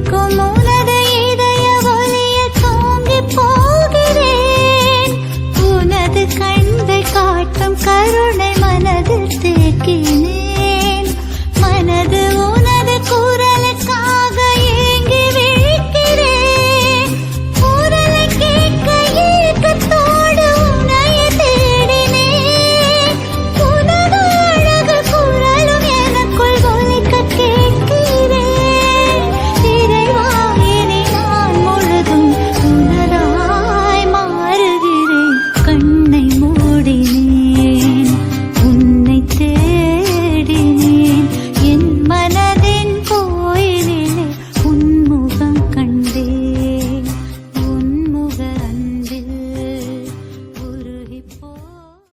துடிக்கும் உனது இதய ஒலிய தோங்கி போகிறேன். உனது கருணை